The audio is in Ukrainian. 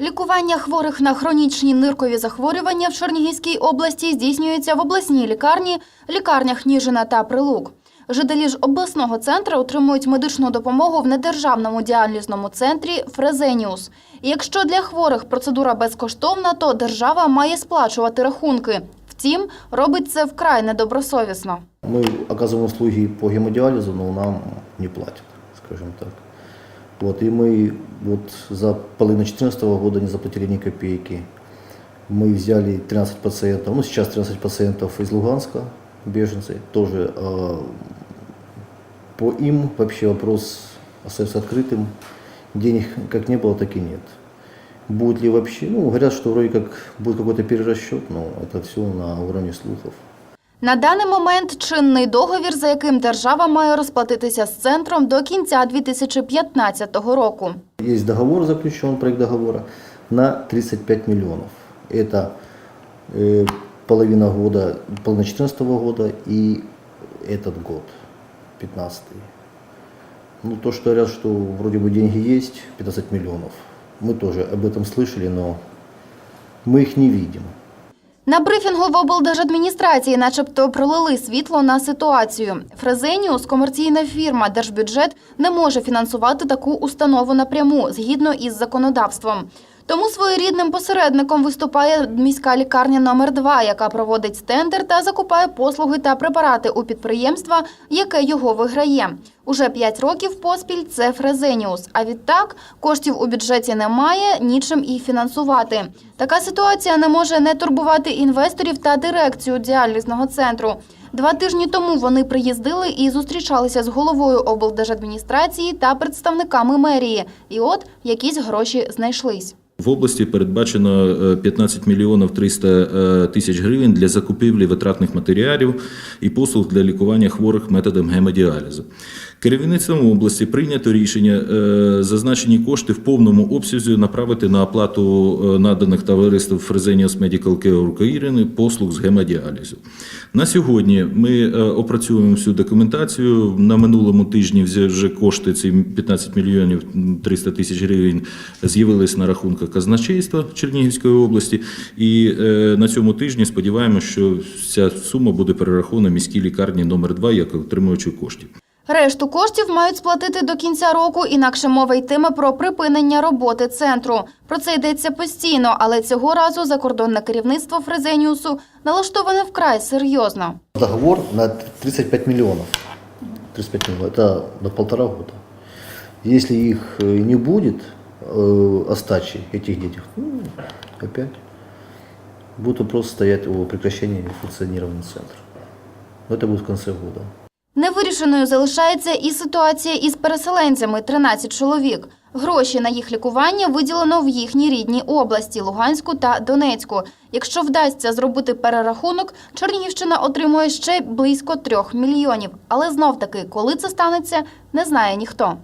Лікування хворих на хронічні ниркові захворювання в Чернігівській області здійснюється в обласній лікарні, лікарнях Ніжина та Прилук. Жителі ж обласного центру отримують медичну допомогу в недержавному діалізному центрі Фрезеніус. Якщо для хворих процедура безкоштовна, то держава має сплачувати рахунки. Втім, робить це вкрай недобросовісно. Мы оказываем услуги по гемодиализу, но нам не платят, скажем так. Вот, и мы вот за половину 2014 года не заплатили ни копейки. Мы взяли 13 пациентов, ну сейчас 13 пациентов из Луганска, беженцы, тоже э, по им вообще вопрос остается открытым. Денег как не было, так и нет. Будет ли вообще, ну, говорят, что вроде как будет какой-то перерасчет, но это все на уровне слухов. На даний момент чинний договір, за яким держава має розплатитися з центром до кінця 2015 року. Есть договор заключен, проект договора на 35 миллионов. Это э, половина года, половина 2014 года и этот год, 15 Ну, то, что говорят, что вроде бы деньги есть, 15 миллионов. Мы тоже об этом слышали, но мы их не видим. На брифінгу в облдержадміністрації начебто пролили світло на ситуацію. Фрезеніус – комерційна фірма, держбюджет не може фінансувати таку установу напряму, згідно із законодавством. Тому своєрідним посередником виступає міська лікарня номер 2 яка проводить тендер та закупає послуги та препарати у підприємства, яке його виграє. Уже 5 років поспіль це Фрезеніус. А відтак коштів у бюджеті немає, нічим і фінансувати. Така ситуація не може не турбувати інвесторів та дирекцію діалізного центру. Два тижні тому вони приїздили і зустрічалися з головою облдержадміністрації та представниками мерії. І от якісь гроші знайшлись. В області передбачено е, 15 мільйонів 300 е, тисяч гривень для закупівлі витратних матеріалів і послуг для лікування хворих методом гемодіалізу. Керівництвом області прийнято рішення е, зазначені кошти в повному обсязі направити на оплату е, наданих товариством Fresenius Medical Care України послуг з гемодіалізу. На сьогодні ми е, опрацюємо всю документацію. На минулому тижні вже- кошти ці 15 мільйонів 300 тисяч гривень з'явились на рахунках казначейства Чернігівської області. І на цьому тижні сподіваємося, що ця сума буде перерахована міській лікарні номер 2 як отримуючи коштів. Решту коштів мають сплатити до кінця року, інакше мова йтиме про припинення роботи центру. Про це йдеться постійно, але цього разу закордонне керівництво Фрезеніусу налаштоване вкрай серйозно. Договор на 35 миллионов. 35 миллионов. Это на полтора года. Если их э, не будет, э, остачи этих денег, ну, опять будет вопрос стоять о прекращении функционирования центра. Но это будет в конце года. Невирішеною залишається і ситуація із переселенцями – 13 чоловік. Гроші на їх лікування виділено в їхній рідній області – Луганську та Донецьку. Якщо вдасться зробити перерахунок, Чернігівщина отримує ще близько трьох мільйонів. Але знов-таки, коли це станеться, не знає ніхто.